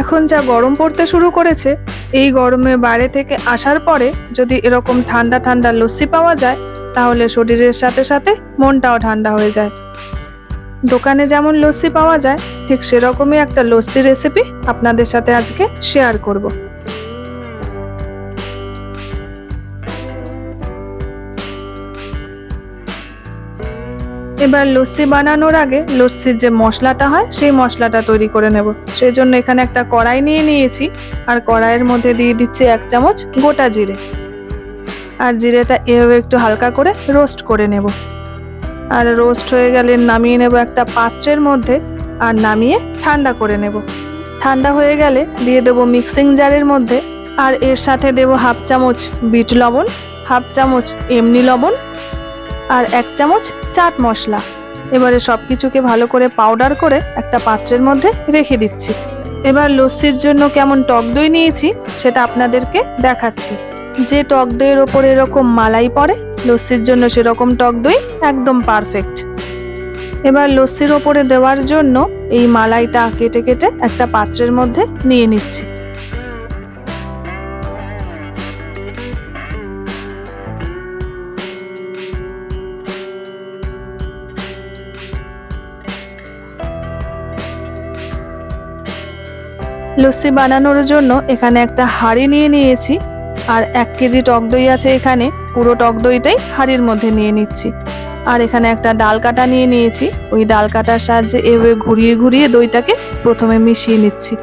এখন যা গরম পড়তে শুরু করেছে, এই গরমে বাইরে থেকে আসার পরে যদি এরকম ঠান্ডা ঠান্ডা লস্যি পাওয়া যায়, তাহলে শরীরের সাথে সাথে মনটাও ঠান্ডা হয়ে যায়। দোকানে যেমন লস্যি পাওয়া যায়, ঠিক সেরকমই একটা লস্যি রেসিপি আপনাদের সাথে আজকে শেয়ার করব। এবার লস্যি বানানোর আগে লস্যির যে মশলাটা হয়, সেই মশলাটা তৈরি করে নেব। সেই জন্য এখানে একটা কড়াই নিয়ে নিয়েছি আর কড়াইয়ের মধ্যে দিয়ে দিচ্ছি এক চামচ গোটা জিরে। আর জিরেটা এভাবে একটু হালকা করে রোস্ট করে নেব। আর রোস্ট হয়ে গেলে নামিয়ে নেব একটা পাত্রের মধ্যে আর নামিয়ে ঠান্ডা করে নেব। ঠান্ডা হয়ে গেলে দিয়ে দেবো মিক্সিং জারের মধ্যে আর এর সাথে দেব হাফ চামচ বিট লবণ, হাফ চামচ এমনি লবণ আর এক চামচ চাট মশলা। এবারে সব কিছুকে ভালো করে পাউডার করে একটা পাত্রের মধ্যে রেখে দিচ্ছি। এবার লস্যির জন্য কেমন টক দই নিয়েছি, সেটা আপনাদেরকে দেখাচ্ছি। যে টক দইয়ের ওপর এরকম মালাই পড়ে, লস্যির জন্য সেরকম টক দই একদম পারফেক্ট এবার লস্যির ওপরে দেওয়ার জন্য এই মালাইটা কেটে কেটে একটা পাত্রের মধ্যে নিয়ে নিচ্ছি। লস্যি বানানোর জন্য এখানে একটা হাঁড়ি নিয়ে নিয়েছি। আর এক কেজি টক দই আছে এখানে, পুরো টক দইটাই হাঁড়ির মধ্যে নিয়ে নিচ্ছি। আর এখানে একটা ডাল কাটা নিয়ে নিয়েছি। ওই ডাল কাটার সাহায্যে এভাবে ঘুরিয়ে ঘুরিয়ে দইটাকে প্রথমে মিশিয়ে নিচ্ছি।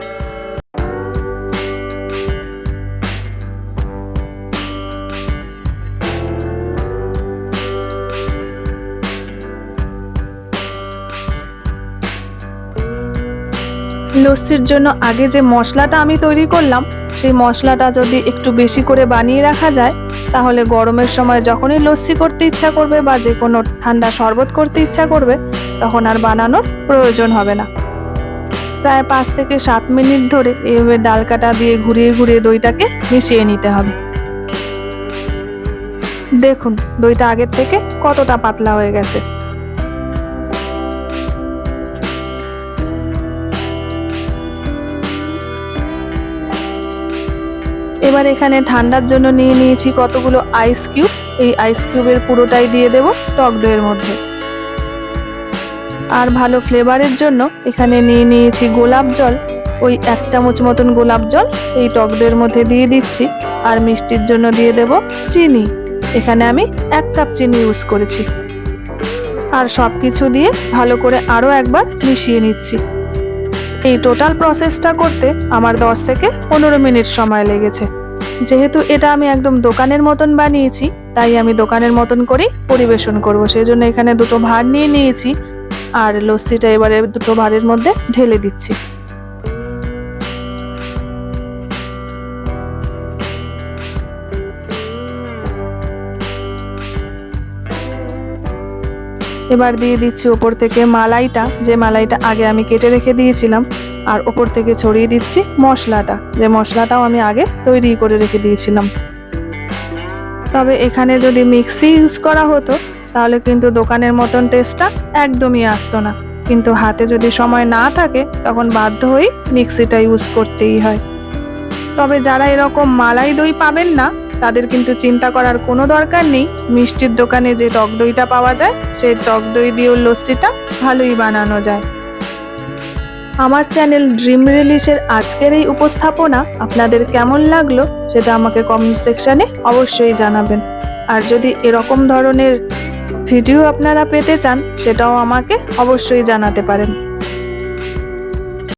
লস্যির জন্য আগে যে মশলাটা আমি তৈরি করলাম, সেই মশলাটা যদি একটু বেশি করে বানিয়ে রাখা যায়, তাহলে গরমের সময় যখনই লস্যি করতে ইচ্ছা করবে বা যে কোনো ঠান্ডা শরবত করতে ইচ্ছা করবে, তখন আর বানানোর প্রয়োজন হবে না। প্রায় পাঁচ থেকে সাত মিনিট ধরে এভাবে ডাল কাটা দিয়ে ঘুরিয়ে ঘুরিয়ে দইটাকে মিশিয়ে নিতে হবে। দেখুন, দইটা আগের থেকে কতটা পাতলা হয়ে গেছে। এবার এখানে ঠান্ডার জন্য নিয়ে নিয়েছি কতগুলো আইস কিউব এই আইস কিউবের পুরোটাই দিয়ে দেব টক দইয়ের মধ্যে। আর ভালো ফ্লেভারের জন্য এখানে নিয়ে নিয়েছি গোলাপ জল। ওই এক চামচ মতন গোলাপ জল এই টক দইয়ের মধ্যে দিয়ে দিচ্ছি। আর মিষ্টির জন্য দিয়ে দেব চিনি। এখানে আমি এক কাপ চিনি ইউজ করেছি। আর সব কিছু দিয়ে ভালো করে আরও একবার মিশিয়ে নিচ্ছি। এই টোটাল প্রসেসটা করতে আমার 10 থেকে পনেরো মিনিট সময় লেগেছে। যেহেতু এটা আমি একদম দোকানের মতন বানিয়েছি, তাই আমি দোকানের মতন করেই পরিবেশন করব। সেই জন্য এখানে দুটো ভাঁড় নিয়ে নিয়েছি, আর লস্যিটা এবারে দুটো ভাঁড়ের মধ্যে ঢেলে দিচ্ছি। এবার দিয়ে দিচ্ছি ওপর থেকে মালাইটা। যে মালাইটা আগে আমি কেটে রেখে দিয়েছিলাম, আর ওপর থেকে ছড়িয়ে দিচ্ছি মশলাটা। যে মশলাটাও আমি আগে তৈরি করে রেখে দিয়েছিলাম। তবে এখানে যদি মিক্সি ইউজ করা হতো, তাহলে কিন্তু দোকানের মতন টেস্টটা একদমই আসতো না। কিন্তু হাতে যদি সময় না থাকে, তখন বাধ্য হয়েই মিক্সিটা ইউজ করতেই হয়। তবে যারা এরকম মালাই দই পাবেন না তাদের কিন্তু চিন্তা করার কোনো দরকার নেই। মিষ্টির দোকানে যে টক দইটা পাওয়া যায়, সেই টক দই দিয়েও লস্যিটা ভালোই বানানো যায়। আমার চ্যানেল ড্রিম রিলিজের আজকের এই উপস্থাপনা আপনাদের কেমন লাগল সেটা আমাকে কমেন্ট সেকশানে অবশ্যই জানাবেন। আর যদি এরকম ধরনের ভিডিও আপনারা পেতে চান, সেটাও আমাকে অবশ্যই জানাতে পারেন।